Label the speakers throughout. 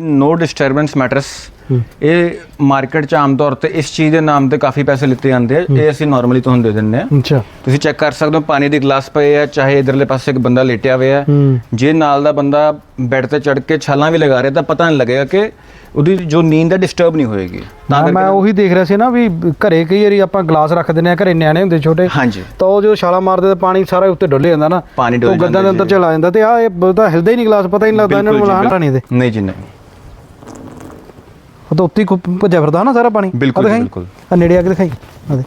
Speaker 1: ਨੋ disturbance matters ਇਹ market 'ਚ ਆਮ ਤੌਰ ਤੇ ਇਸ ਚੀਜ਼ ਦੇ ਨਾਮ ਤੇ ਕਾਫੀ ਪੈਸੇ ਲਿੱਤੇ ਜਾਂਦੇ ਆ। ਇਹ ਅਸੀਂ ਨਾਰਮਲੀ ਤੁਹਾਨੂੰ ਦੇ ਦਿੰਦੇ ਆ।
Speaker 2: ਅੱਛਾ।
Speaker 1: ਤੁਸੀਂ ਚੈੱਕ ਕਰ ਸਕਦੇ ਹੋ ਪਾਣੀ ਦੇ ਗਲਾਸ ਪਏ ਆ ਚਾਹੇ ਇਧਰਲੇ ਪਾਸੇ ਇੱਕ ਬੰਦਾ ਲੇਟਿਆ ਹੋਇਆ ਜੇ ਨਾਲ ਦਾ ਬੰਦਾ ਬੈੱਡ ਤੇ ਚੜ ਕੇ ਛਾਲਾਂ ਵੀ ਲਗਾ ਰਿਹਾ ਤਾਂ ਪਤਾ ਨਹੀਂ ਲੱਗੇਗਾ ਕਿ ਉਹਦੀ ਜੋ ਨੀਂਦ ਹੈ ਡਿਸਟਰਬ ਨਹੀਂ ਹੋਏਗੀ। ਤਾਂ
Speaker 2: ਮੈਂ- ਉਹੀ ਦੇਖ ਰਿਹਾ ਸੀ ਨਾ ਵੀ ਘਰੇ ਕਈ ਵਾਰੀ ਆਪਾਂ ਗਲਾਸ ਰੱਖ ਦਿੰਦੇ ਆ ਘਰੇ ਨਿਆਣੇ ਹੁੰਦੇ ਛੋਟੇ।
Speaker 1: ਹਾਂਜੀ।
Speaker 2: ਤਾਂ ਉਹ ਜੋ ਛਾਲਾ ਮਾਰਦੇ ਤਾਂ ਪਾਣੀ ਸਾਰਾ ਉੱਤੇ ਡੁੱਲ ਜਾਂਦਾ ਨਾ।
Speaker 1: ਪਾਣੀ
Speaker 2: ਉਹ ਗੱਦਾਂ ਦੇ ਅੰਦਰ। ਚਲਾ ਜਾਂਦਾ ਤੇ ਆ ਇਹ ਤਾਂ ਹਿਲਦਾ ਹੀ ਨਹੀਂ ਗਲਾਸ ਪਤਾ ਹੀ ਨਹੀਂ ਲੱਗਦਾ ਇਹਨਾਂ ਨੂੰ ਮਿਲਾਣਾ ਨਹੀਂ ਇਹਦੇ
Speaker 1: ਨਹੀਂ ਜੀ ਨਹੀਂ।
Speaker 2: ਉਹ ਤਾਂ ਉੱਤੇ ਹੀ ਖੁ- ਭੱਜਿਆ ਫਿਰਦਾ ਨਾ ਸਾਰਾ ਪਾਣੀ।
Speaker 1: ਬਿਲਕੁਲ ਜੀ। ਬਿਲਕੁਲ।
Speaker 2: ਆਹ ਨੇੜੇ ਆ ਕੇ ਦਿਖਾਈ। ਆ ਦੇ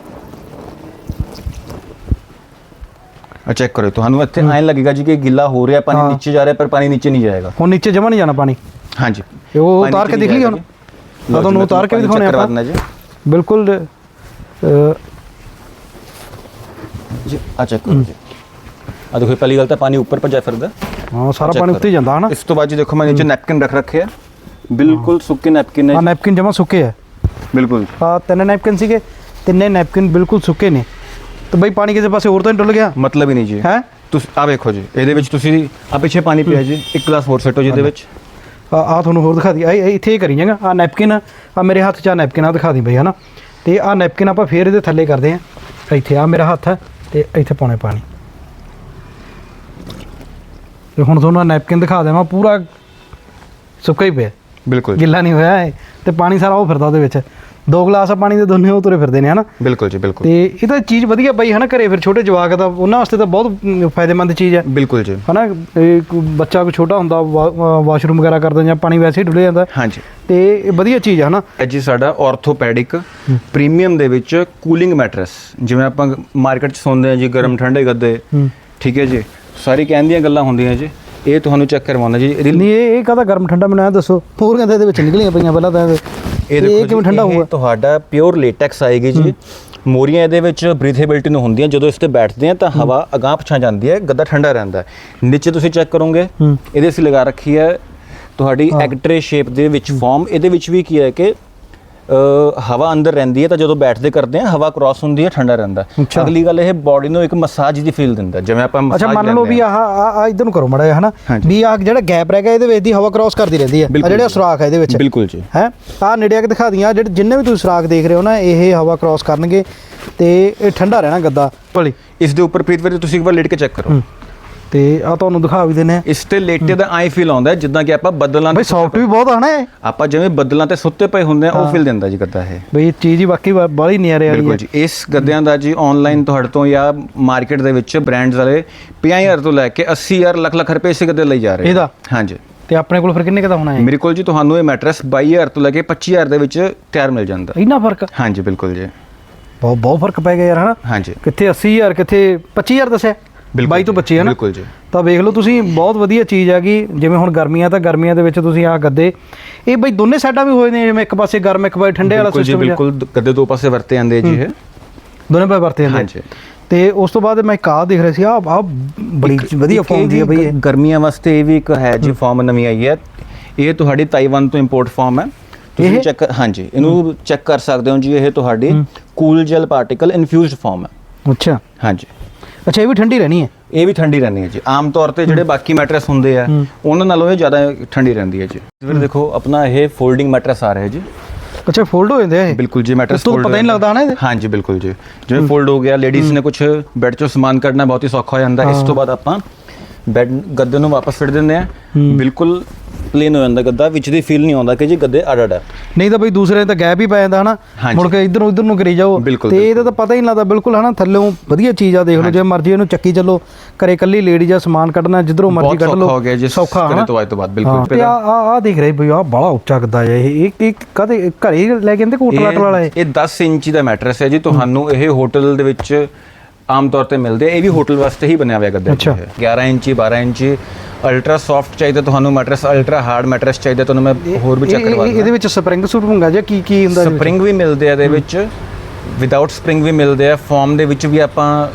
Speaker 1: ਆ ਚੈੱਕ ਕਰੋ ਤੁਹਾਨੂੰ ਇੱਥੇ ਐਂ ਲੱਗੇਗਾ ਜੀ ਕਿ ਗਿੱਲਾ ਹੋ ਰਿਹਾ ਪਾਣੀ। ਨੀਚੇ ਜਾ ਰਿਹਾ ਪਰ ਪਾਣੀ ਨੀਚੇ ਨਹੀਂ ਜਾਏਗਾ।
Speaker 2: ਹੁਣ ਨੀਚੇ ਜਮਾ ਨਹੀਂ ਜਾਣਾ ਪਾਣੀ।
Speaker 1: ਹਾਂਜੀ।
Speaker 2: ਉਹ
Speaker 1: ਪਾਣੀ
Speaker 2: ਉਤਾਰ
Speaker 1: ਨੀਚੇ
Speaker 2: ਕੇ
Speaker 1: ਨਹੀਂ
Speaker 2: ਦੇਖ ਲਈ
Speaker 1: ਜਾਏਗਾ
Speaker 2: ਹੁਣ।
Speaker 1: ਲਓ
Speaker 2: ਤੁਹਾਨੂੰ ਉਤਾਰ ਕੇ ਵੀ ਦਿਖਾਉਣੇ
Speaker 1: ਕਰਵਾ
Speaker 2: ਆਪਾਂ।
Speaker 1: ਜੀ।
Speaker 2: ਬਿਲਕੁਲ ਅ,
Speaker 1: ਜੀ ਆ ਚੈੱਕ ਕਰੋ ਜੀ। ਆ ਦੇਖੋ ਪਹਿਲੀ ਗੱਲ ਤਾਂ ਪਾਣੀ ਉੱਪਰ ਭੱਜਿਆ ਫਿਰਦਾ।
Speaker 2: ਹਾਂ ਸਾਰਾ
Speaker 1: check
Speaker 2: ਪਾਣੀ ਉੱਤੇ ਹੀ। ਜਾਂਦਾ ਹਨਾ?
Speaker 1: ਇਸ ਤੋਂ ਬਾਅਦ ਜੀ ਦੇਖੋ ਮੈਂ ਨੀਚੇ ਨੈਪਕਿਨ ਰੱਖ ਰੱਖੇ ਆ ਬਿਲਕੁਲ ਸੁੱਕੇ ਨੈਪਕਿਨ
Speaker 2: ਆ
Speaker 1: ਹੈ
Speaker 2: ਨੈਪਕਿਨ ਜਮਾ ਸੁੱਕੇ ਆ
Speaker 1: ਬਿਲਕੁਲ
Speaker 2: ਆ ਤਿੰਨ ਨੈਪਕਿਨ ਸੀਗੇ ਤਿੰਨੇ ਨੈਪਕਿਨ ਬਿਲਕੁਲ ਸੁੱਕੇ ਨੇ ਤੇ ਬਈ ਪਾਣੀ ਕਿਸੇ ਪਾਸੇ ਹੋਰ ਤਾਂ ਨਹੀਂ ਡੁੱਲ ਗਿਆ
Speaker 1: ਮਤਲਬ ਹੀ ਨਹੀਂ ਜੀ
Speaker 2: ਹੈ
Speaker 1: ਤੁਸੀਂ ਆ ਵੇਖੋ ਜੀ ਇਹਦੇ ਵਿੱਚ ਤੁਸੀਂ ਆ ਪਿੱਛੇ ਪਾਣੀ ਪਿਆ ਜੀ ਇੱਕ ਗਲਾਸ ਹੋਰ ਸੱਟੋ ਜੀ ਇਹਦੇ ਵਿੱਚ
Speaker 2: ਆ ਤੁਹਾਨੂੰ ਹੋਰ ਦਿਖਾ ਦੀ ਆ ਇੱਥੇ ਹੀ ਕਰੀ ਜਾਂਗਾ ਆ ਨੈਪਕਿਨ ਆ ਮੇਰੇ ਹੱਥ 'ਚ ਆ ਨੈਪਕਿਨ ਆ ਦਿਖਾ ਦੀ ਬਈ ਹਨਾ ਤੇ ਆ ਨੈਪਕਿਨ ਆਪਾਂ ਫੇਰ ਇਹਦੇ ਥੱਲੇ ਕਰਦੇ ਆ ਇੱਥੇ ਆ ਮੇਰਾ ਹੱਥ ਹੈ ਤੇ ਇੱਥੇ ਪਾਉਣੇ ਪਾਣੀ ਤੇ ਹੁਣ ਤੁਹਾਨੂੰ ਨੈਪਕਿਨ ਦਿਖਾ ਦੇਵਾਂ ਪੂਰਾ ਸੁੱਕਾ ਹੀ ਪਿਆ
Speaker 1: ਬਿਲਕੁਲ
Speaker 2: ਗਿੱਲਾ ਨਹੀਂ ਹੋਇਆ ਇਹ। ਤੇ ਪਾਣੀ ਸਾਰਾ ਉਹ ਫਿਰਦਾ ਉਹਦੇ ਵਿੱਚ। ਦੋ ਗਲਾਸ ਆ ਪਾਣੀ ਦੇ ਦੋਨੇ ਉਹ ਤੁਰੇ ਫਿਰਦੇ ਨੇ ਹਨਾ?
Speaker 1: ਬਿਲਕੁਲ ਜੀ ਬਿਲਕੁਲ।
Speaker 2: ਤੇ ਇਹ ਤਾਂ ਚੀਜ਼ ਵਧੀਆ ਬਈ ਹਨਾ ਘਰੇ ਫਿਰ ਛੋਟੇ ਜਵਾਕ ਦਾ ਉਹਨਾਂ ਵਾਸਤੇ ਤਾਂ ਬਹੁਤ ਫਾਇਦੇਮੰਦ ਚੀਜ਼ ਹੈ।
Speaker 1: ਬਿਲਕੁਲ ਜੀ।
Speaker 2: ਹਨਾ ਇਹ ਕੋਈ ਬੱਚਾ ਕੋਈ ਛੋਟਾ ਹੁੰਦਾ ਵਾਸ਼ਰੂਮ ਵਗੈਰਾ ਕਰਦਾ ਜਾਂ ਪਾਣੀ ਵੈਸੇ ਹੀ ਡੁੱਲੇ ਜਾਂਦਾ।
Speaker 1: ਹਾਂਜੀ।
Speaker 2: ਤੇ ਇਹ ਵਧੀਆ ਚੀਜ਼ ਹੈ ਹਨਾ?
Speaker 1: ਜੀ ਸਾਡਾ ਆਰਥੋਪੈਡਿਕ ਪ੍ਰੀਮੀਅਮ ਦੇ ਵਿੱਚ ਕੂਲਿੰਗ ਮੈਟਰਸ ਜਿਵੇਂ ਆਪਾਂ ਮਾਰਕੀਟ 'ਚ ਸੁਣਦੇ ਆ ਜੀ ਗਰਮ ਠੰਡੇ ਗੱਦੇ
Speaker 2: ਹੂੰ।
Speaker 1: ਠੀਕ ਹੈ ਜੀ? ਸਾਰੀ ਕਹਿਣ ਦੀਆਂ ਗੱਲਾਂ ਹੁੰਦੀਆਂ ਜੀ। ਇਹ ਤੁਹਾਨੂੰ ਚੈੱਕ ਕਰਵਾਉਣਾ ਜੀ।
Speaker 2: ਨਹੀਂ ਇਹ ਇਹ ਕਾਹਦਾ ਗਰਮ ਠੰਡਾ ਮੈਨੂੰ ਇਹ ਦੱਸੋ? ਹੋਰ ਕਹਿੰਦੇ ਇਹਦੇ ਵਿੱਚ ਨਿਕਲੀਆਂ ਪਈਆਂ ਪਹਿਲਾਂ ਤਾਂ।
Speaker 1: ਇਹ। ਦੇਖੋ
Speaker 2: ਇਹ ਕਿਵੇਂ ਠੰਡਾ ਹੋਊਗਾ?
Speaker 1: ਤੁਹਾਡਾ ਪਿਓਰ ਲੇਟੈਕਸ ਆਏਗੀ ਜੀ। ਮੋਰੀਆਂ ਇਹਦੇ ਵਿੱਚ ਬਰੀਥੇਬਿਲਟੀ ਨੂੰ ਹੁੰਦੀਆਂ ਜਦੋਂ ਇਸ ਤੇ ਬੈਠਦੇ ਆ ਤਾਂ ਹਵਾ ਅਗਾਂਹ ਪਿਛਾਂ ਜਾਂਦੀ ਹੈ ਗੱਦਾ ਠੰਡਾ ਰਹਿੰਦਾ ਨੀਚੇ ਤੁਸੀਂ ਚੈੱਕ ਕਰੋਗੇ। ਇਹਦੇ ਅਸੀਂ ਲਗਾ ਰੱਖੀ ਹੈ ਤੁਹਾਡੀ ਐਗਟਰੇ ਸ਼ੇਪ ਦੇ ਵਿੱਚ ਫਾਰਮ ਇਹਦੇ ਵਿੱਚ ਵੀ ਕੀ ਹੈ ਕਿ ਹਵਾ ਅੰਦਰ ਰਹਿੰਦੀ ਹੈ ਤਾਂ ਜਦੋਂ ਬੈਠਦੇ ਕਰਦੇ ਆ ਹਵਾ ਕ੍ਰਾਸ ਹੁੰਦੀ ਹੈ ਠੰਡਾ ਰਹਿੰਦਾ।
Speaker 2: ਅੱਛਾ।
Speaker 1: ਅਗਲੀ ਗੱਲ ਇਹ ਬਾਡੀ ਨੂੰ ਇੱਕ ਮਸਾਜ ਦੀ ਫੀਲ ਦਿੰਦਾ। ਜਿਵੇਂ ਆਪਾਂ
Speaker 2: ਅੱਛਾ
Speaker 1: ਮਸਾਜ
Speaker 2: ਮੰਨ ਲਓ ਵੀ ਆਹ ਆਹ ਇਧਰ ਨੂੰ ਕਰੋ ਮੜਾ ਹਨਾ
Speaker 1: ਹਾਂਜੀ।
Speaker 2: ਵੀ ਆਹ ਜਿਹੜਾ ਗੈਪ ਰਹਿ ਗਿਆ ਇਹਦੇ ਵਿੱਚ ਦੀ ਹਵਾ ਕ੍ਰਾਸ ਕਰਦੀ ਰਹਿੰਦੀ ਹੈ ਆ ਜਿਹੜਾ। ਸੁਰਾਖ ਹੈ ਇਹਦੇ ਵਿੱਚ
Speaker 1: ਬਿਲਕੁਲ ਜੀ
Speaker 2: ਹੈ ਆਹ ਨੇੜੇ ਆ ਕੇ ਦਿਖਾ ਦੀਆਂ ਜਿਹੜੇ ਜਿੰਨੇ ਵੀ ਤੁਸੀਂ ਸੁਰਾਖ ਦੇਖ ਰਹੇ ਹੋ ਨਾ ਇਹ ਹਵਾ ਕ੍ਰਾਸ ਕਰਨਗੇ ਤੇ ਇਹ ਠੰਡਾ ਰਹਿਣਾ ਗੱਦਾ ਭਲੀ
Speaker 1: ਇਸ ਦੇ ਉੱਪਰ ਪ੍ਰੀਤ ਵੀਰ ਤੁਸੀਂ ਇੱਕ ਵਾਰ ਲੇਟ ਕੇ ਚੈੱਕ ਕਰੋ।
Speaker 2: ਤੇ ਆ ਤੁਹਾਨੂੰ ਦਿਖਾ ਵੀ ਦਿੰਨੇ ਆ
Speaker 1: ਇਸ ਤੇ ਲੇਟੇ ਦਾ ਆਈ ਫੀਲ ਆਉਂਦਾ ਜਿੱਦਾਂ ਕਿ ਆਪਾਂ ਬੱਦਲਾਂ
Speaker 2: ਬਈ ਸੌਫਟ ਵੀ ਬਹੁਤ ਆ ਨਾ ਇਹ
Speaker 1: ਆਪਾਂ ਜਿਵੇਂ ਬੱਦਲਾਂ ਤੇ ਸੁੱਤੇ ਪਏ ਹੁੰਦੇ ਆ ਉਹ ਫੀਲ ਦਿੰਦਾ ਜੀ ਗੱਦਾ ਇਹ।
Speaker 2: ਬਈ ਇਹ ਚੀਜ਼ ਹੀ ਵਾਕਈ ਬਾ- ਬਾਹਲੀ ਨਿਆਰੇ ਵਾਲੀ
Speaker 1: ਬਿਲਕੁਲ ਜੀ ਇਸ ਗੱਦਿਆਂ ਦਾ ਜੀ ਆਨਲਾਈਨ ਤੁਹਾਡੇ ਤੋਂ ਜਾਂ ਮਾਰਕੀਟ ਦੇ ਵਿੱਚ ਬ੍ਰਾਂਡਸ ਵਾਲੇ 50000 ਤੋਂ ਲੈ ਕੇ 80000 ਲੱਖ ਲੱਖ ਰੁਪਏ ਇਸ ਗੱਦੇ ਲਈ ਜਾ ਰਹੇ।
Speaker 2: ਇਹਦਾ?
Speaker 1: ਹਾਂਜੀ।
Speaker 2: ਤੇ ਆਪਣੇ ਕੋਲ ਫਿਰ ਕਿੰਨੇ ਕੁ ਦਾ ਹੋਣਾ ਹੈ?
Speaker 1: ਮੇਰੇ ਕੋਲ ਜੀ ਤੁਹਾਨੂੰ ਇਹ ਮੈਟਰਸ 22000 ਤੋਂ ਲੈ ਕੇ 25000 ਦੇ ਵਿੱਚ ਤਿਆਰ ਮਿਲ ਜਾਂਦਾ।
Speaker 2: ਇੰਨਾ ਫ਼ਰਕ?
Speaker 1: ਹਾਂਜੀ ਬਿਲਕੁਲ ਜੀ।
Speaker 2: ਬਹੁਤ ਬਹੁਤ ਫ਼ਰਕ ਪੈ ਗਿਆ ਯਾਰ ਹਨਾ?
Speaker 1: ਹਾਂਜੀ।
Speaker 2: ਕਿੱਥੇ 80000 ਕਿੱਥੇ 25000 ਦੱਸਿਆ? 22 ਤੋਂ 25 ਹੈ ਨਾ?
Speaker 1: ਬਿਲਕੁਲ ਜੀ।
Speaker 2: ਤਾਂ ਵੇਖ ਲਓ ਤੁਸੀਂ ਬਹੁਤ ਵਧੀਆ ਚੀਜ਼ ਹੈਗੀ ਜਿਵੇਂ ਹੁਣ ਗਰਮੀਆਂ ਤਾਂ ਗਰਮੀਆਂ ਦੇ ਵਿੱਚ ਤੁਸੀਂ ਆਹ ਗੱਦੇ ਇਹ ਬਈ ਦੋਨੇ ਸਾਈਡਾਂ ਵੀ ਹੋਏ ਨੇ ਜਿਵੇਂ ਇੱਕ ਪਾਸੇ ਗਰਮ ਇੱਕ ਪਾਸੇ ਠੰਡੇ ਵਾਲਾ ਸਿਸਟਮ
Speaker 1: ਬਿਲਕੁਲ ਗੱਦੇ ਦੋ ਪਾਸੇ ਵਰਤੇ ਜਾਂਦੇ ਆ ਜੀ ਇਹ।
Speaker 2: ਦੋਨੇ ਪਾਸੇ ਵਰਤੇ ਜਾਂਦੇ
Speaker 1: ਹਾਂਜੀ।
Speaker 2: ਤੇ ਉਸ ਤੋਂ ਬਾਅਦ ਮੈਂ ਇੱਕ ਆਹ ਦੇਖ ਰਿਹਾ ਸੀ ਆ ਆ ਬੜੀ ਵਧੀਆ ਫਾਰਮ ਦੀ ਹੈ ਬਈ ਇਹ।
Speaker 1: ਗਰਮੀਆਂ ਵਾਸਤੇ ਇਹ ਵੀ ਇੱਕ ਹੈ ਜੀ ਫਾਰਮ ਨਵੀਂ ਆਈ ਹੈ। ਇਹ ਤੁਹਾਡੀ ਤਾਈਵਾਨ ਤੋਂ ਇੰਪੋਰਟ ਫਾਰਮ ਹੈ। ਤੁਸੀਂ? ਚੈੱਕ ਹਾਂਜੀ ਇਹਨੂੰ ਚੈੱਕ ਕਰ ਸਕਦੇ ਹੋ ਜੀ ਇਹ ਤੁਹਾਡੀ cool gel particle infused form ਹੈ।
Speaker 2: ਅੱਛਾ।
Speaker 1: ਹਾਂਜੀ।
Speaker 2: ਅੱਛਾ ਇਹ ਵੀ ਠੰਡੀ ਰਹਿਣੀ ਹੈ?
Speaker 1: ਇਹ ਵੀ ਠੰਡੀ ਰਹਿੰਦੀ ਹੈ ਜੀ। ਆਮ ਤੌਰ ਤੇ ਜਿਹੜੇ ਬਾਕੀ ਮੈਟਰਸ ਹੁੰਦੇ ਆ ਉਹਨਾਂ ਨਾਲੋਂ ਇਹ ਜ਼ਿਆਦਾ ਠੰਡੀ ਰਹਿੰਦੀ ਹੈ ਜੀ। ਫਿਰ ਦੇਖੋ ਆਪਣਾ ਇਹ ਫੋਲਡਿੰਗ ਮੈਟਰਸ ਆ ਰਿਹਾ ਜੀ।
Speaker 2: ਅੱਛਾ ਫੋਲਡ ਹੋ ਜਾਂਦੇ ਆ ਇਹ?
Speaker 1: ਬਿਲਕੁਲ ਜੀ ਮੈਟਰਸ
Speaker 2: ਤੋਂ ਪਤਾ ਹੀ ਨਹੀਂ ਲੱਗਦਾ ਨਾ ਇਹਦੇ?
Speaker 1: ਹਾਂਜੀ ਬਿਲਕੁਲ ਜੀ। ਜਿਵੇਂ ਫੋਲਡ ਹੋ ਗਿਆ ਲੇਡੀਜ਼ ਨੇ ਕੁਝ ਬੈੱਡ ਚੋਂ ਸਮਾਨ ਕੱਢਣਾ ਬਹੁਤ ਹੀ ਸੌਖਾ ਹੋ ਜਾਂਦਾ। ਇਸ ਤੋਂ ਬਾਅਦ ਆਪਾਂ ਬੈੱਡ ਗੱਦੇ ਨੂੰ ਵਾਪਸ ਫਿੱਟ ਦਿੰਦੇ ਆ। ਬਿਲਕੁਲ ਪਲੇਨ ਹੋ ਜਾਂਦਾ ਗੱਦਾ ਵਿੱਚ ਦੀ ਫੀਲ ਨਹੀਂ ਆਉਂਦਾ ਕਿ ਜੀ ਗੱਦੇ ਅੜ ਅੜ ਹੈ
Speaker 2: ਨਹੀਂ ਤਾਂ ਬਈ ਦੂਸਰੇ ਤਾਂ ਗੈਪ ਹੀ ਪੈ ਜਾਂਦਾ ਹਨਾ। ਮੁੜ ਕੇ ਇੱਧਰ ਉੱਧਰ ਨੂੰ ਕਰੀ ਜਾਓ। ਤੇ ਇਹਦਾ ਤਾਂ ਪਤਾ ਹੀ ਨਹੀਂ ਲੱਗਦਾ ਬਿਲਕੁਲ ਹਨਾ ਥੱਲੇੋਂ ਵਧੀਆ ਚੀਜ਼ ਆ ਦੇਖ ਲਓ ਜੇ ਮਰਜ਼ੀ ਇਹਨੂੰ ਚੱਕੀ ਚੱਲੋ ਘਰੇ ਕੱਲੀ ਲੇਡੀ ਜਾਂ ਸਮਾਨ ਕੱਢਣਾ ਜਿੱਧਰੋਂ ਮਰਜ਼ੀ ਕੱਢ
Speaker 1: ਸੌਖਾ
Speaker 2: ਲਓ
Speaker 1: ਹੋ ਗਿਆ ਜੀ
Speaker 2: ਸੌਖਾ
Speaker 1: ਕਰੇ
Speaker 2: ਹਨਾ?
Speaker 1: ਤੋਂ ਅੱਜ ਤੋਂ ਬਾਅਦ
Speaker 2: ਹਾਂ,
Speaker 1: ਬਿਲਕੁਲ
Speaker 2: ਤੇ ਆ ਆ ਆ ਦੇਖ ਰਹੇ ਬਈ ਆ ਬੜਾ ਉੱਚਾ ਗੱਦਾ ਹੈ ਇਹ ਇਹ ਇਹ ਕਦੇ ਘਰੇ ਹੀ ਲੈ ਕੇ ਆਂਦੇ ਕੋਟਲਾਟ ਵਾਲਾ ਇਹ?
Speaker 1: ਇਹ 10 ਇੰਚੀ ਦਾ ਮੈਟਰਸ ਹੈ ਜੀ ਤੁਹਾਨੂੰ ਇਹ ਹੋਟਲ ਦੇ ਵਿੱਚ ਆਮ ਤੌਰ ਤੇ ਮਿਲਦੇ ਆ। ਇਹ ਵੀ ਹੋਟਲ ਵਾਸਤੇ ਹੀ ਬਣਿਆ ਹੋਇਆ ਗੱਦਾ
Speaker 2: ਅੱਛਾ।
Speaker 1: ਇਹ। 11 ਇੰਚੀ 12 ਇੰਚੀ ਅਲਟਰਾ ਸੌਫਟ ਚਾਹੀਦਾ ਤੁਹਾਨੂੰ ਮੈਟਰਸ ਅਲਟਰਾ ਹਾਰਡ ਮੈਟਰਸ ਚਾਹੀਦਾ ਤੁਹਾਨੂੰ ਮੈਂ ਹੋਰ ਵੀ ਚੈੱਕ
Speaker 2: ਇਹ-
Speaker 1: ਕਰਵਾ
Speaker 2: ਇਹ- ਇਹਦੇ ਵਿੱਚ ਸਪਰਿੰਗ ਸੂਟ ਹੁੰਦਾ ਜਾਂ ਕੀ ਕੀ ਹੁੰਦਾ ਇਹਦੇ ਵਿੱਚ?
Speaker 1: ਸਪਰਿੰਗ ਵੀ ਮਿਲਦੇ ਆ ਇਹਦੇ ਵਿੱਚ ਵਿਦਆਊਟ ਸਪਰਿੰਗ ਵੀ ਮਿਲਦੇ ਆ ਫਾਰਮ ਦੇ ਵਿੱਚ ਵੀ ਆਪਾਂ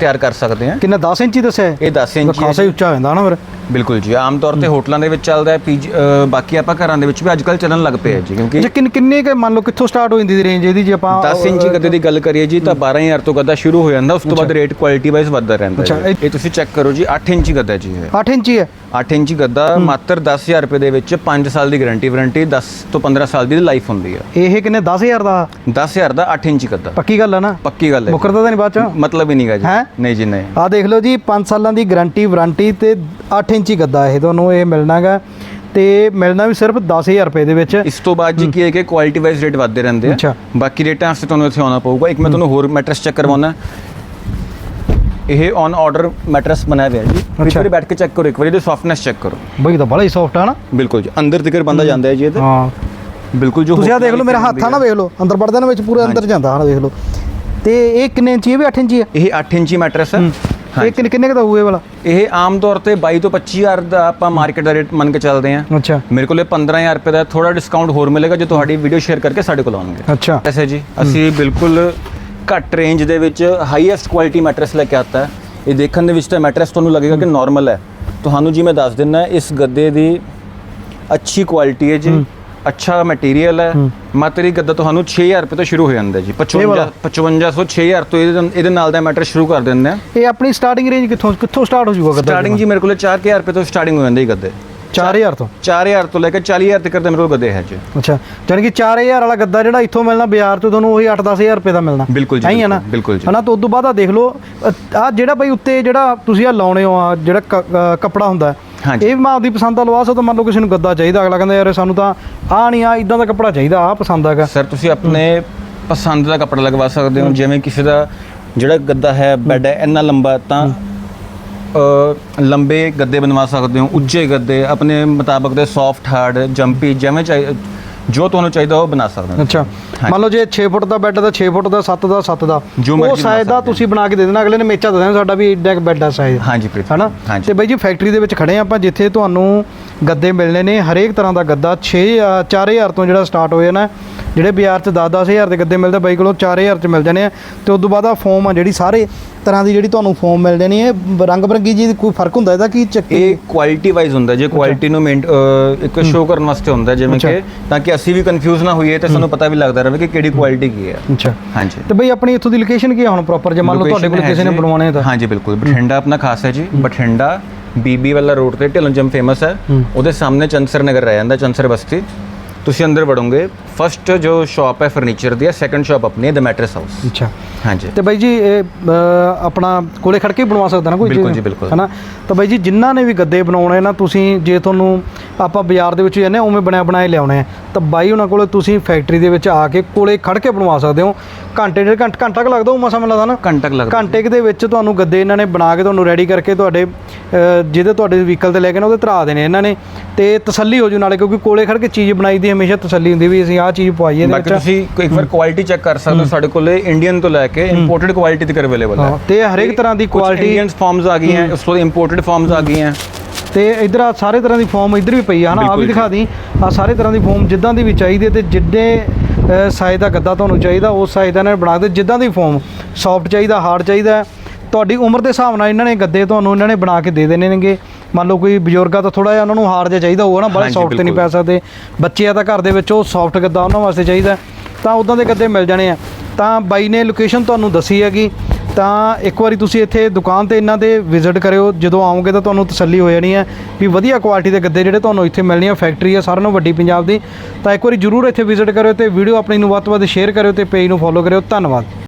Speaker 1: ਤਿਆਰ ਕਰ ਸਕਦੇ ਆ
Speaker 2: ਕਿੰਨਾ 10 ਇੰਚੀ ਦੱਸਿਆ?
Speaker 1: ਇਹ 10 ਇੰਚੀ
Speaker 2: ਖਾਸਾ ਹੀ ਉੱਚਾ ਹੋ ਜਾਂਦਾ ਨਾ ਫਿਰ
Speaker 1: ਬਿਲਕੁਲ ਜੀ। ਆਮ ਤੌਰ ਤੇ ਹੋਟਲਾਂ ਦੇ ਵਿੱਚ ਚੱਲਦਾ ਹੈ ਪੀਜੀ ਬਾਕੀ ਆਪਾਂ ਘਰਾਂ ਦੇ ਵਿੱਚ ਵੀ ਅੱਜ ਕੱਲ ਚੱਲਣ ਲੱਗ ਪਏ ਹੈ ਜੀ ਕਿਉਂਕਿ
Speaker 2: ਅੱਛਾ ਕਿੰਨ ਕਿੰਨੇ ਕੇ ਮੰਨ ਲਓ ਕਿੱਥੋਂ ਸਟਾਰਟ ਹੋ ਜਾਂਦੀ ਦੀ ਰੇਂਜ ਇਹਦੀ ਜੇ ਆਪਾਂ
Speaker 1: 10 ਇੰਚੀ ਗੱਦੇ ਦੀ ਗੱਲ ਕਰੀਏ ਜੀ ਤਾਂ 12000 ਤੋਂ ਗੱਦਾ ਸ਼ੁਰੂ ਹੋ ਜਾਂਦਾ ਉਸ ਤੋਂ ਬਾਅਦ ਰੇਟ ਕੁਆਲਿਟੀ ਵਾਈਜ਼ ਵੱਧਦਾ ਰਹਿੰਦਾ ਹੈ ਜੀ। ਇਹ ਤੁਸੀਂ ਚੈੱਕ ਕਰੋ ਜੀ 8 ਇੰਚੀ ਗੱਦਾ ਜੀ ਇਹ।
Speaker 2: 8 ਇੰਚੀ ਹੈ?
Speaker 1: 8 ਇੰਚੀ ਗੱਦਾ ਮਾਤਰ 10000 ਰੁਪਏ ਦੇ ਵਿੱਚ 5 ਸਾਲ ਦੀ ਗਾਰੰਟੀ ਵਾਰੰਟੀ 10 ਤੋਂ 15 ਸਾਲ ਦੀ ਲਾਈਫ ਹੁੰਦੀ ਹੈ
Speaker 2: ਇਹ ਕਿੰਨੇ 10000 ਦਾ?
Speaker 1: 10000 ਦਾ 8 ਇੰਚੀ ਗੱਦਾ।
Speaker 2: ਪੱਕੀ ਗੱਲ ਆ ਨਾ?
Speaker 1: ਪੱਕੀ ਗੱਲ ਹੈ ਜੀ।
Speaker 2: ਮੁਕਰਦਾ ਤਾਂ ਨਹੀਂ ਬਾਅਦ ਚ?
Speaker 1: ਮਤਲਬ ਹੀ ਨਹੀਂਗਾ ਜੀ।
Speaker 2: ਹੈਂ?
Speaker 1: ਨਹੀਂ ਜੀ ਨਹੀਂ।
Speaker 2: ਆ ਦੇਖ ਲਓ ਜੀ 5 ਸਾਲਾਂ ਦੀ ਗਾਰੰਟੀ ਵਾਰੰਟੀ ਤੇ 8 ਇੰਚੀ ਗੱਦਾ ਇਹ ਤੁਹਾਨੂੰ ਇਹ ਮਿਲਣਾਗਾ। ਤੇ ਮਿਲਣਾ ਵੀ ਸਿਰਫ 10000 ਰੁਪਏ ਦੇ ਵਿੱਚ।
Speaker 1: ਇਸ ਤੋਂ ਬਾਅਦ ਜੀ ਕੀ ਹੈ ਕਿ ਕੁਆਲਿਟੀ ਵਾਈਜ਼ ਰੇਟ ਵੱਧਦੇ ਰਹਿੰਦੇ ਆ। ਬਾਕੀ ਰੇਟਾਂ ਵਾਸਤੇ ਤੁਹਾਨੂੰ ਇੱਥੇ ਆਉਣਾ ਪਊਗਾ। ਇੱਕ ਮੈਂ ਤੁਹਾਨੂੰ ਹੋਰ ਮੈਟਰਸ ਚੈੱਕ ਕਰਵਾਉਣਾ। ਇਹ ਔਨ ਆਰਡਰ ਮੈਟਰਸ ਬਣਾਇਆ ਹੋਇਆ ਜੀ। ਵਾਰੀ ਬੈਠ ਕੇ ਚੈੱਕ ਕਰੋ ਇੱਕ ਵਾਰੀ ਇਹਦੀ ਸੌਫਟਨੈਸ ਚੈੱਕ ਕਰੋ।
Speaker 2: ਬਈ ਤਾਂ ਬੜਾ ਹੀ ਸੌਫਟ ਆ ਨਾ।
Speaker 1: ਬਿਲਕੁਲ ਜੀ। ਅੰਦਰ ਤੱਕ ਬੰਦਾ ਜਾਂਦਾ ਹੈ ਜੀ ਇਹਦੇ।
Speaker 2: ਹਾਂ।
Speaker 1: ਬਿਲਕੁਲ ਜੋ
Speaker 2: ਤੁਸੀਂ ਆ ਦੇਖ ਲਓ ਮੇਰਾ ਹੱਥ ਆ ਨਾ ਵੇਖ ਲਓ। ਅੰਦਰ ਵੜਦਾ ਨਾ ਵਿੱਚ ਪੂਰਾ ਅੰਦਰ ਜਾਂਦਾ ਹਾਂ ਦੇਖ ਲਓ। ਤੇ ਇਹ ਕਿੰਨੇ ਇੰਚੀ ਹੈ ਵੀ 8 ਇੰਚੀ ਹੈ
Speaker 1: ਇਹ 8 ਇੰਚੀ ਮੈਟਰਸ ਹੈ।
Speaker 2: ਇਹ ਕਿੰਨੇ ਕਿੰਨੇ ਕੁ ਦਾ ਹੋਊ ਇਹ ਵਾਲਾ?
Speaker 1: ਇਹ ਆਮ ਤੌਰ ਤੇ 22 ਤੋਂ 25000 ਦਾ ਆਪਾਂ ਮਾਰਕੀਟ ਦਾ ਰੇਟ ਮੰਨ ਕੇ ਚੱਲਦੇ ਹਾਂ।
Speaker 2: ਅੱਛਾ।
Speaker 1: ਮੇਰੇ ਕੋਲ ਇਹ 15000 ਰੁਪਏ ਦਾ ਥੋੜਾ ਡਿਸਕਾਊਂਟ ਹੋਰ ਮਿਲੇਗਾ ਜੇ ਤੁਹਾਡੀ ਵੀਡੀਓ ਸ਼ੇਅਰ ਕਰਕੇ ਸਾਡੇ ਕੋਲ ਆਉਣਗੇ।
Speaker 2: ਅੱਛਾ।
Speaker 1: ਐਸੇ ਜੀ ਅਸੀਂ ਬਿਲਕੁਲ ਘੱਟ ਰੇਂਜ ਦੇ ਵਿੱਚ ਹਾਈਐਸਟ ਕੁਆਲਿਟੀ ਮੈਟਰਸ ਲੈ ਕੇ ਆਤਾ ਹੈ। ਇਹ ਦੇਖਣ ਦੇ ਵਿੱਚ ਤਾਂ ਮੈਟਰਸ ਤੁਹਾਨੂੰ ਲੱਗੇਗਾ ਕਿ ਨਾਰਮਲ ਹੈ। ਤੁਹਾਨੂੰ ਜੀ ਮੈਂ ਦੱਸ ਦਿੰਦਾ ਇਸ ਗੱਦੇ ਦੀ ਅੱਛੀ ਕੁਆਲਿਟੀ ਹੈ ਜੀ। ਅੱਛਾ ਮਟੀਰੀਅਲ ਹੈ। ਮਾਤਰੀ ਗੱਦਾ ਤੁਹਾਨੂੰ 6000 ਰੁਪਏ ਤੋਂ ਸ਼ੁਰੂ ਹੋ ਜਾਂਦਾ ਜੀ। 55
Speaker 2: ਵਾਲਾ?
Speaker 1: 5500 6000 ਤੋਂ ਇਹਦੇ ਇਹਦੇ ਨਾਲ ਦਾ ਮੈਟਰ ਸ਼ੁਰੂ ਕਰ ਦਿੰਦੇ ਆ।
Speaker 2: ਇਹ ਆਪਣੀ ਸਟਾਰਟਿੰਗ ਰੇਂਜ ਕਿੱਥੋਂ ਕਿੱਥੋਂ ਸਟਾਰਟ ਹੋ ਜਾਊਗਾ ਗੱਦਾ
Speaker 1: ਸਟਾਰਟਿੰਗ ਜੀ ਮੇਰੇ ਕੋਲ 4000 ਰੁਪਏ ਤੋਂ ਸਟਾਰਟਿੰਗ ਹੋ ਜਾਂਦੀ ਹੈ ਗੱਦੇ।
Speaker 2: 4000 ਤੋਂ?
Speaker 1: 4000 ਤੋਂ ਲੈ ਕੇ 40000 ਤੱਕ ਦੇ ਮੇਰੇ ਕੋਲ ਗੱਦੇ ਹੈ ਜੀ।
Speaker 2: ਅੱਛਾ ਜਾਣੀ ਕਿ 4000 ਵਾਲਾ ਗੱਦਾ ਜਿਹੜਾ ਇੱਥੋਂ ਮਿਲਣਾ ਬਾਜ਼ਾਰ ਤੋਂ ਤੁਹਾਨੂੰ ਉਹੀ 8-10000 ਰੁਪਏ ਦਾ ਮਿਲਣਾ।
Speaker 1: ਬਿਲਕੁਲ ਜੀ,
Speaker 2: ਹੀ ਨਾ?
Speaker 1: ਬਿਲਕੁਲ, ਜੀ।
Speaker 2: ਹਨਾ ਤਾਂ ਉਦੋਂ ਬਾਅਦ ਆ ਦੇਖ ਲਓ ਆ ਜਿਹੜਾ ਬਈ ਉੱਤੇ ਜਿਹੜਾ ਤੁਸੀਂ ਆ ਲਾਉਣੇ ਹੋ ਆ ਜਿਹੜਾ ਕੱਪੜਾ ਹੁੰਦਾ। ਇਹ ਵੀ ਮੈਂ ਆਪਦੀ ਪਸੰਦ ਦਾ ਲਵਾ ਸਕਦਾ ਮੰਨ ਲਓ ਕਿਸੇ ਨੂੰ ਗੱਦਾ ਚਾਹੀਦਾ ਅਗਲਾ ਕਹਿੰਦਾ ਯਾਰ ਸਾਨੂੰ ਤਾਂ ਆ ਨਹੀਂ ਆ ਇਦਾਂ ਦਾ ਕੱਪੜਾ ਚਾਹੀਦਾ ਆ ਪਸੰਦ ਹੈਗਾ।
Speaker 1: ਸਰ ਤੁਸੀਂ ਆਪਣੇ ਪਸੰਦ ਦਾ ਕੱਪੜਾ ਲਗਵਾ ਸਕਦੇ ਹੋ ਜਿਵੇਂ ਕਿਸੇ ਦਾ ਜਿਹੜਾ ਗੱਦਾ ਹੈ ਬੈੱਡ ਹੈ ਇੰਨਾ ਲੰਬਾ ਤਾਂ ਲੰਬੇ ਗੱਦੇ ਬਣਵਾ ਸਕਦੇ ਹੋ ਉੱਚੇ ਗੱਦੇ ਆਪਣੇ ਮੁਤਾਬਕ ਦੇ ਸੌਫਟ ਹਾਰਡ ਜੰਪੀ ਜਿਵੇਂ ਚਾਹੀ ਜੋ ਤੁਹਾਨੂੰ ਚਾਹੀਦਾ ਉਹ ਬਣਾ ਸਕਦੇ ਹੋ।
Speaker 2: ਅੱਛਾ। ਮੰਨ ਲਓ ਜੇ 6 ਫੁੱਟ ਦਾ ਬੈੱਡ ਦਾ 6 ਫੁੱਟ ਦਾ 7 ਦਾ 7 ਦਾ।
Speaker 1: ਜੋ
Speaker 2: ਉਹ
Speaker 1: ਬਣਾ
Speaker 2: ਸਾਈਜ਼ ਦਾ
Speaker 1: ਸਕਦੇ
Speaker 2: ਤੁਸੀਂ ਬਣਾ ਕੇ ਦੇ ਦੇਣਾ ਅਗਲੇ ਨੇ ਮੇਚਾ ਦੇ ਦੇਣਾ ਸਾਡਾ ਵੀ ਏਡਾ ਬੈੱਡ ਦਾ ਸਾਈਜ਼
Speaker 1: ਹਾਂਜੀ ਪ੍ਰੀਤ
Speaker 2: ਹਨਾ?
Speaker 1: ਹਾਂਜੀ।
Speaker 2: ਤੇ ਬਾਈ ਜੀ ਫੈਕਟਰੀ ਦੇ ਵਿੱਚ ਖੜੇ ਆਪਾਂ ਜਿੱਥੇ ਤੁਹਾਨੂੰ ਗੱਦੇ ਮਿਲਣੇ ਨੇ ਹਰੇਕ ਤਰ੍ਹਾਂ ਦਾ ਗੱਦਾ। 6 4000 ਤੋਂ ਜਿਹੜਾ ਸਟਾਰਟ ਹੋਇਆ ਨਾ ਜਿਹੜੇ ਬਾਜ਼ਾਰ 'ਚ 10-10000 ਦੇ ਗੱਦੇ ਮਿਲਦੇ ਬਾਈ ਕੋਲੋਂ 4000 'ਚ ਮਿਲ ਜਾਣੇ ਆ। ਤੇ ਉਸ ਤੋਂ ਬਾਅਦ ਆ ਫੋਮ ਆ ਜਿਹੜੀ ਸਾਰੇ ਤਰ੍ਹਾਂ ਦੀ ਜਿਹੜੀ ਤੁਹਾਨੂੰ ਫੋਮ ਮਿਲ ਜਾਣੀ ਹੈ। ਰੰਗ ਬਰੰਗੀ ਜੀ ਕੋਈ ਫ਼ਰਕ ਹੁੰਦਾ ਇਹਦਾ ਕੀ ਚੱਕੀ
Speaker 1: ਇਹ ਕੁਆਲਿਟੀ ਵਾਈਜ਼ ਹੁੰਦਾ ਜੇ ਕੁਆਲਿਟੀ ਨੂੰ ਇੱਕ ਸ਼ੋਅ ਕਰਨ ਵਾਸਤੇ ਹੁੰਦਾ ਜਿਵੇਂ ਕਿ ਤਾਂ ਕਿ ਅਸੀਂ ਵੀ ਕਨਫਿਊਜ਼ ਨਾ ਹੋਈਏ ਤੇ ਸਾਨੂੰ ਪਤਾ ਵੀ ਲੱਗਦਾ ਰਹੇ ਕਿ ਕਿਹੜੀ ਕੁਆਲਿਟੀ ਕੀ ਹੈ।
Speaker 2: ਅੱਛਾ।
Speaker 1: ਹਾਂਜੀ।
Speaker 2: ਤੇ ਬਈ ਆਪਣੀ ਇੱਥੋਂ ਦੀ ਲੋਕੇਸ਼ਨ ਕੀ ਆ ਹੁਣ ਪ੍ਰੋਪਰ ਜੇ ਮੰਨ ਲਓ ਤੁਹਾਡੇ ਕੋਲ
Speaker 1: ਹੈ
Speaker 2: ਕਿਸੇ ਨੇ ਬਣਵਾਉਣੇ ਤਾਂ।
Speaker 1: ਹਾਂਜੀ ਬਿਲਕੁਲ। ਬਠਿੰਡਾ ਆਪਣਾ ਖਾਸ ਹੈ ਜੀ। ਬਠਿੰਡਾ ਬੀਬੀ ਵਾਲਾ ਰੋਡ ਤੇ ਢਿਲਨ ਜਮ ਫੇਮਸ ਹੈ। ਉਹਦੇ ਸਾਹਮਣੇ ਚੰਸਰ ਨਗਰ ਰਹਿ ਜਾਂਦਾ ਚੰਸਰ ਬਸਤੀ। ਤੁਸੀਂ ਅੰਦਰ ਵੜੋਗੇ ਫਸਟ ਜੋ ਸ਼ਾਪ ਹੈ ਫਰਨੀਚਰ ਦੀ ਹੈ ਸੈਕੰਡ ਸ਼ਾਪ ਆਪਣੀ ਹੈ ਦ ਮੈਟਰਸ ਹਾਊਸ
Speaker 2: ਅੱਛਾ।
Speaker 1: ਹਾਂਜੀ।
Speaker 2: ਤੇ ਬਾਈ ਜੀ ਇਹ ਆਪਣਾ ਕੋਲੇ ਖੜ ਕੇ ਹੀ ਬਣਵਾ ਸਕਦਾ ਨਾ ਕੋਈ
Speaker 1: ਬਿਲਕੁਲ? ਜੀ, ਬਿਲਕੁਲ।
Speaker 2: ਹਨਾ? ਤਾਂ ਬਾਈ ਜੀ ਜਿਨ੍ਹਾਂ ਨੇ ਵੀ ਗੱਦੇ ਬਣਾਉਣੇ ਨਾ ਤੁਸੀਂ ਜੇ ਤੁਹਾਨੂੰ ਆਪਾਂ ਬਾਜ਼ਾਰ ਦੇ ਵਿੱਚ ਜਾਂਦੇ ਉਵੇਂ ਬਣਿਆ ਬਣਾਏ ਲਿਆਉਣੇ ਆ। ਤਾਂ ਬਾਈ ਉਹਨਾਂ ਕੋਲੇ ਤੁਸੀਂ ਫੈਕਟਰੀ ਦੇ ਵਿੱਚ ਆ ਕੇ ਕੋਲੇ ਖੜ ਕੇ ਬਣਵਾ ਸਕਦੇ ਹੋ। ਘੰਟੇ ਡੇਢ ਘੰਟਾ ਘੰਟਾ ਕੁ ਲੱਗਦਾ ਉਹ ਮਸਾ ਮੈਨੂੰ ਲੱਗਦਾ ਨਾ?
Speaker 1: ਘੰਟਾ ਕੁ ਲੱਗਦਾ।
Speaker 2: ਘੰਟੇ ਕੁ ਦੇ ਵਿੱਚ ਤੁਹਾਨੂੰ ਗੱਦੇ ਇਹਨਾਂ ਨੇ ਬਣਾ ਕੇ ਤੁਹਾਨੂੰ ਰੈਡੀ ਕਰਕੇ ਤੁਹਾਡੇ ਅ, ਜਿਹਦੇ ਤੁਹਾਡੇ ਵਹੀਕਲ ਤੇ ਲੈ ਕੇ ਨਾ ਉਹਦੇ ਧਰਾ ਦੇਣੇ ਇਹਨਾਂ ਨੇ। ਤੇ ਤਸੱਲੀ ਹੋ ਜੂ ਨਾਲੇ ਕਿਉਂਕਿ ਕੋਲੇ ਖੜ ਕੇ ਚੀਜ਼ ਬਣਾਈ ਦੀ ਹਮੇਸ਼ਾ ਤਸੱਲੀ ਹੁੰਦੀ ਵੀ ਅਸੀਂ ਆਹ ਚੀਜ਼ ਪਵਾਈਏ ਇਹਦੇ
Speaker 1: ਬਾਕੀ
Speaker 2: ਵਿੱਚ।
Speaker 1: ਤੁਸੀਂ ਇੱਕ ਵਾਰ ਕੁਆਲਿਟੀ ਚੈੱਕ ਕਰ ਸਕਦੇ ਹੋ ਸਾਡੇ ਕੋਲੇ ਇੰਡੀਅਨ ਤੋਂ ਲੈ ਕੇ ਇੰਪੋਰਟਡ ਕੁਆਲਿਟੀ ਤੱਕ ਅਵੇਲੇਬਲ ਹੈ।
Speaker 2: ਹਾਂ, ਤੇ ਹਰੇਕ ਤਰ੍ਹਾਂ ਦੀ ਕੁਆਲਿਟੀ
Speaker 1: ਇੰਡੀਅਨ ਫਾਰਮਸ ਆ ਗਈਆਂ ਉਸ ਤੋਂ ਇੰਪੋਰਟਡ ਫਾਰਮਸ ਆ ਗਈਆਂ।
Speaker 2: ਤੇ ਇਧਰ ਆ ਸਾਰੇ ਤਰ੍ਹਾਂ ਦੀ ਫਾਰਮ ਇਧਰ ਵੀ ਪਈ ਆ ਹਨਾ ਆ ਵੀ ਦਿਖਾ ਦੀ। ਆ ਸਾਰੇ ਤਰ੍ਹਾਂ ਦੀ ਫਾਰਮ ਜਿੱਦਾਂ ਦੀ ਵੀ ਚਾਹੀਦੀ ਤੇ ਜਿੱਡੇ ਸਾਈਜ਼ ਦਾ ਗੱਦਾ ਤੁਹਾਨੂੰ ਚਾਹੀਦਾ ਉਸ ਸਾਈਜ਼ ਦਾ ਇਹਨਾਂ ਨੇ ਬਣਾ ਦੇ ਜਿੱਦਾਂ ਦੀ ਫਾਰਮ ਸੌਫਟ ਚਾਹੀਦਾ ਹਾਰਡ ਚਾਹੀਦਾ ਤੁਹਾਡੀ ਉਮਰ ਦੇ ਹਿਸਾਬ ਨਾਲ ਇਹਨਾਂ ਨੇ ਗੱਦੇ ਤੁਹਾਨੂੰ ਇਹਨਾਂ ਨੇ ਬਣਾ ਕੇ ਦੇ ਦੇਣੇ ਨੇਗੇ। ਮੰਨ ਲਓ ਕੋਈ ਬਜ਼ੁਰਗਾ ਤਾਂ ਥੋੜਾ ਜਿਹਾ ਉਹਨਾਂ ਨੂੰ ਹਾਰਡ ਜਿਹਾ ਚਾਹੀਦਾ ਹੋਊਗਾ ਨਾ ਬੜਾ ਸੌਫਟ ਤੇ ਨਹੀਂ ਪੈ ਸਕਦੇ। ਬੱਚੇ ਆ ਤਾਂ ਘਰ ਦੇ ਵਿੱਚ ਉਹ ਸੌਫਟ ਗੱਦਾ ਉਹਨਾਂ ਵਾਸਤੇ ਚਾਹੀਦਾ ਤਾਂ ਉਦਾਂ ਦੇ ਗੱਦੇ ਮਿਲ ਜਾਣੇ ਆ। ਤਾਂ ਬਾਈ ਨੇ ਲੋਕੇਸ਼ਨ ਤੁਹਾਨੂੰ ਦੱਸੀ ਹੈਗੀ। ਤਾਂ ਇੱਕ ਵਾਰੀ ਤੁਸੀਂ ਇੱਥੇ ਦੁਕਾਨ ਤੇ ਇਹਨਾਂ ਦੇ ਵਿਜ਼ਿਟ ਕਰਿਓ। ਜਦੋਂ ਆਓਗੇ ਤਾਂ ਤੁਹਾਨੂੰ ਤਸੱਲੀ ਹੋ ਜਾਣੀ ਹੈ ਵੀ ਵਧੀਆ ਕੁਆਲਿਟੀ ਦੇ ਗੱਦੇ ਜਿਹੜੇ ਤੁਹਾਨੂੰ ਇੱਥੇ ਮਿਲਣੇ ਆ ਫੈਕਟਰੀ ਆ, ਸਾਰਿਆਂ ਨਾਲੋਂ ਵੱਡੀ ਪੰਜਾਬ ਦੀ। ਤਾਂ ਇੱਕ ਵਾਰੀ ਜਰੂਰ ਇੱਥੇ ਵਿਜ਼ਿਟ ਕਰਿਓ ਤੇ ਵੀਡੀਓ ਆਪਣੀ ਨੂੰ ਵੱਧ ਤੋਂ ਵੱਧ ਸ਼ੇਅਰ ਕਰਿਓ ਤੇ ਪੇਜ ਨੂੰ ਫੋਲੋ ਕਰਿਓ। ਧੰਨਵਾਦ।